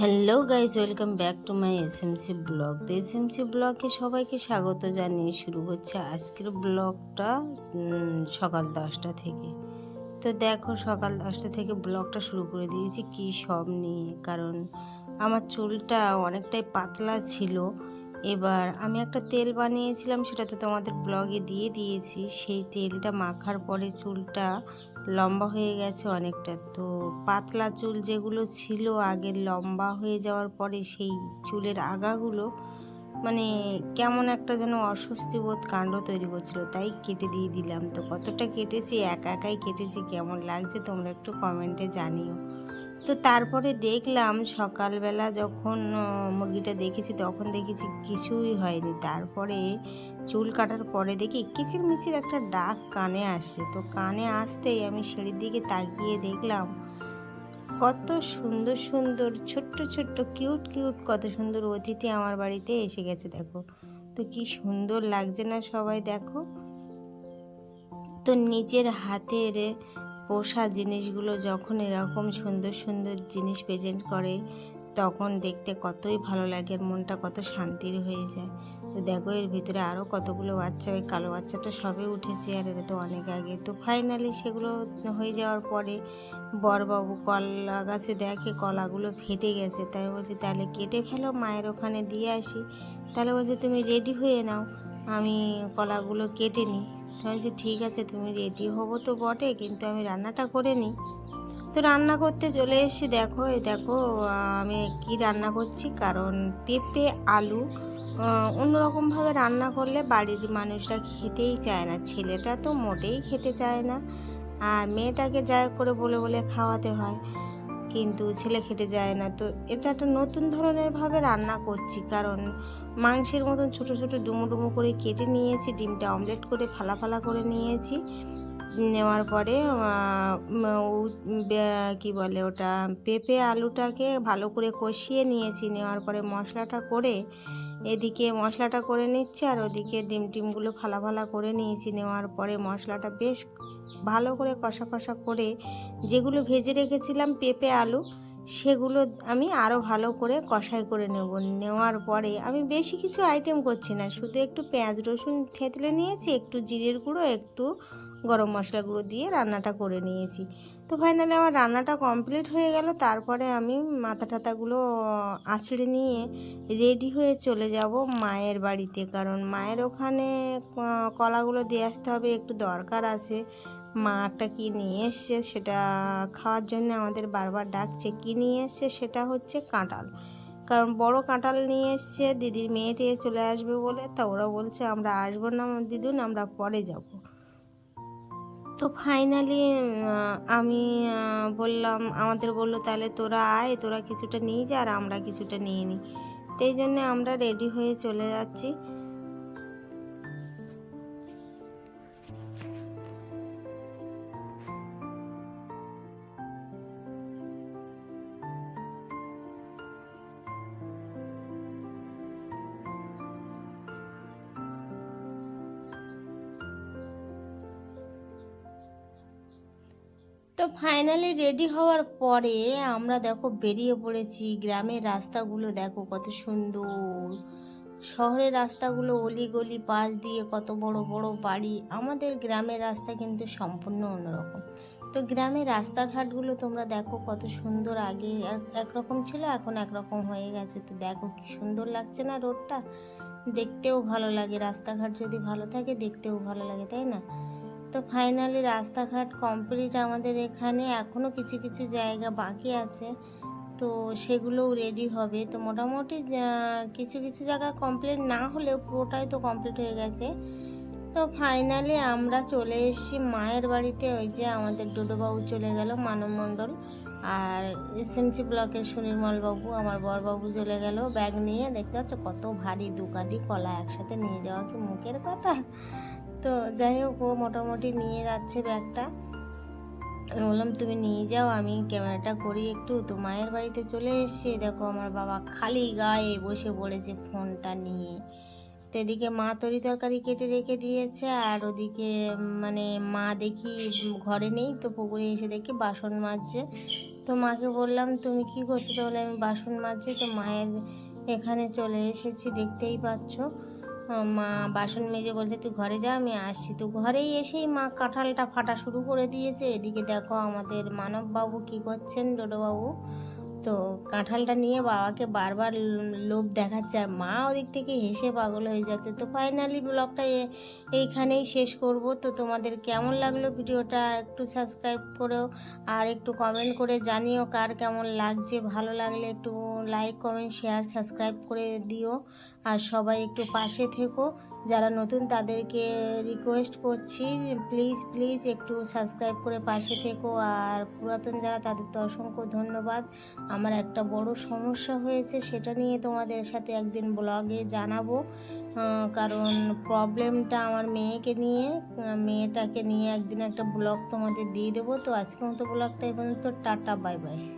Hello guys welcome back to my S SMC blog. তো S SMC ব্লগে সবাইকে স্বাগত জানিয়ে শুরু হচ্ছে আজকের ব্লগটা সকাল দশটা থেকে। তো দেখো, সকাল দশটা থেকে ব্লগটা শুরু করে দিয়েছি কি সব নিয়ে, কারণ আমার চুলটা অনেকটাই পাতলা ছিল। এবার আমি একটা তেল বানিয়েছিলাম, সেটা তো তোমাদের ব্লগে দিয়ে দিয়েছি। সেই তেলটা মাখার পরে চুলটা লম্বা হয়ে গেছে অনেকটা। তো পাতলা চুল যেগুলো ছিল আগে লম্বা হয়ে যাওয়ার পরে সেই চুলের আগাগুলো মানে কেমন একটা যেন অস্বস্তি বোধ কাণ্ড তৈরি করছিল, তাই কেটে দিয়ে দিলাম। তো কতটা কেটেছি, একা একাই কেটেছি, কেমন লাগছে তোমরা একটু কমেন্টে জানিও। তো তারপরে দেখলাম সকালবেলা যখন মুরগিটা দেখেছি তখন দেখেছি কিছুই হয়নি। তারপরে চুল কাটার পরে দেখি কিচির মিচির একটা ডাক কানে আসছে তো কানে আসতেই আমি সিঁড়ির দিকে তাকিয়ে দেখলাম, কত সুন্দর সুন্দর, ছোট্ট ছোট্ট, কিউট কিউট, কত সুন্দর অতিথি আমার বাড়িতে এসে গেছে, দেখো। তো কি সুন্দর লাগছে না সবাই, দেখো। তো নিজের হাতের পোষা জিনিসগুলো যখন এরকম সুন্দর সুন্দর জিনিস প্রেজেন্ট করে, তখন দেখতে কতই ভালো লাগে আর মনটা কত শান্তির হয়ে যায়। তো দেখো, এর ভিতরে আরও কতগুলো বাচ্চা, ওই কালো বাচ্চাটা সবে উঠেছে আর এটা তো অনেক আগে। তো ফাইনালি সেগুলো হয়ে যাওয়ার পরে বরবাবু কলা গাছে দেখে কলাগুলো ফেটে গেছে। তাই বলছি, তাহলে কেটে ফেলো, মায়ের ওখানে দিয়ে আসি। তাহলে বলছে, তুমি রেডি হয়ে নাও, আমি কলাগুলো কেটে নিই। তো আমি বলছি ঠিক আছে, তুমি রেডি হব তো বটে, কিন্তু আমি রান্নাটা করে নিই। তো রান্না করতে চলে এসেছি, দেখো, এই দেখো, আমি কি রান্না করছি, কারণ পেঁপে, আলু অন্যরকমভাবে রান্না করলে বাড়ির মানুষরা খেতেই চায় না, ছেলেটা তো মোটেই খেতে চায় না। আর মেয়েটাকে যা করে বলে বলে খাওয়াতে হয়। কিন্তু ছেলে খেটে যায় না। তো এটা একটা নতুন ধরনের ভাবে রান্না করছি। কারণ মাংসের মতন ছোট ছোট ডুমো ডুমো করে কেটে নিয়েছি, ডিমটা অমলেট করে ফালা ফালা করে নিয়েছি। নেওয়ার পরে কি বলে ওটা, পেঁপে আলুটাকে ভালো করে কষিয়ে নিয়েছি। নেওয়ার পরে মশলাটা করে এদিকে মশলাটা করে নিচ্ছি আর ওদিকে ডিম টিমগুলো ফালা ফালা করে নিয়েছি। নেওয়ার পরে মশলাটা বেশ ভালো করে কষা কষা করে যেগুলো ভেজে রেখেছিলাম পেঁপে, আলু, সেগুলো আমি আরও ভালো করে কষাই করে নেব। নেওয়ার পরে আমি বেশি কিছু আইটেম করছি না। শুধু একটু পেঁয়াজ রসুন থেতলে নিয়েছি, একটু জিরের গুঁড়ো, একটু গরম মশলা গুঁড়ো দিয়ে রান্নাটা করে নিয়েছি। তো ফাইনালি আমার রান্নাটা কমপ্লিট হয়ে গেল। তারপরে আমি মাথা টাতাগুলো আঁচড়ে নিয়ে রেডি হয়ে চলে যাব মায়ের বাড়িতে। কারণ মায়ের ওখানে কলাগুলো দিয়ে আসতে হবে, একটু দরকার আছে। মা একটা কী নিয়ে এসছে সেটা খাওয়ার জন্য আমাদের বারবার ডাকছে। কী নিয়ে এসছে সেটা হচ্ছে কাঁটাল কারণ বড় কাঁটাল নিয়ে এসছে, দিদির মেয়ে টেয়ে চলে আসবে বলে। তা ওরা বলছে, আমরা আসব না দিদুন, আমরা পরে যাব। তো ফাইনালি আমি বললাম, আমাদের বলল, তাহলে তোরা আয়, তোরা কিছুটা নিয়ে যা আর আমরা কিছুটা নিয়ে নিই। এই জন্যে আমরা রেডি হয়ে চলে যাচ্ছি। তো ফাইনালি রেডি হওয়ার পরে আমরা দেখো বেরিয়ে পড়েছি। গ্রামের রাস্তাগুলো দেখো কত সুন্দর। শহরের রাস্তাগুলো অলি পাশ দিয়ে কত বড় বড় বাড়ি। আমাদের গ্রামের রাস্তা কিন্তু সম্পূর্ণ অন্যরকম। তো গ্রামের রাস্তাঘাটগুলো তোমরা দেখো কত সুন্দর। আগে এক- একরকম ছিল, এখন একরকম হয়ে গেছে। তো দেখো কি সুন্দর লাগছে না রোডটা? দেখতেও ভালো লাগে। রাস্তাঘাট যদি ভালো থাকে, দেখতেও ভালো লাগে, তাই না? তো ফাইনালি রাস্তাঘাট কমপ্লিট আমাদের এখানে। এখনও কিছু কিছু জায়গা বাকি আছে। তো সেগুলোও রেডি হবে। তো মোটামুটি কিছু কিছু জায়গা কমপ্লিট না হলেও পুরোটাই তো কমপ্লিট হয়ে গেছে। তো ফাইনালি আমরা চলে এসেছি মায়ের বাড়িতে। ওই যে আমাদের ডোডোবাবু চলে গেল, মানব মণ্ডল। আর এসএমসি ব্লকের সুনির্মল বাবু আমার বরবাবু চলে গেল ব্যাগ নিয়ে। দেখতে পাচ্ছ কত ভারী দুকাদি কলা একসাথে নিয়ে যাওয়া কি মুখের কথা? তো যাই হোক, ও মোটামুটি নিয়ে যাচ্ছে ব্যাগটা। আমি বললাম, তুমি নিয়ে যাও, আমি ক্যামেরাটা করি একটু। তো মায়ের বাড়িতে চলে এসেছি। দেখো, আমার বাবা খালি গায়ে বসে পড়েছে ফোনটা নিয়ে। তো এদিকে মা তরি তরকারি কেটে রেখে দিয়েছে, আর ওদিকে মানে মা দেখি ঘরে নেই, তো পুকুরে এসে দেখি বাসন মাজছে। তো মাকে বললাম, তুমি কি করছ? তো বলে, আমি বাসন মাজছি। তো মায়ের এখানে চলে এসেছি, দেখতেই পাচ্ছ। মা বাসন মেজে বলছে, তুই ঘরে যা, আমি আসছি। তো ঘরেই এসেই মা কাঁঠালটা ফাটা শুরু করে দিয়েছে। এদিকে দেখো আমাদের মানববাবু কি করছেন, ডোডোবাবু? তো কাঁঠালটা নিয়ে বাবাকে বারবার লোভ দেখাচ্ছে, আর মা ওদিক থেকে হেসে পাগল হয়ে যাচ্ছে। তো ফাইনালি ব্লগটা এইখানেই শেষ করব। তো তোমাদের কেমন লাগল ভিডিওটা একটু সাবস্ক্রাইব করো আর একটু কমেন্ট করে জানিও কার কেমন লাগছে, ভালো লাগলে একটু লাইক কমেন্ট শেয়ার সাবস্ক্রাইব করে দিও। আর সবাই একটু পাশে থেকো। যারা নতুন তাদেরকে রিকোয়েস্ট করছি প্লিজ প্লিজ একটু সাবস্ক্রাইব করে পাশে থেকো। আর পুরাতন যারা, তাদের তো অসংখ্য ধন্যবাদ। আমার একটা বড় সমস্যা হয়েছে, সেটা নিয়ে তোমাদের সাথে একদিন ব্লগে জানাব। কারণ প্রবলেমটা আমার মেয়েকে নিয়ে মেয়েটাকে নিয়ে একদিন একটা ব্লগ তোমাদের দিয়ে দেবো। তো আজকে মতো ব্লগটা এই পর্যন্ত। Tata bye bye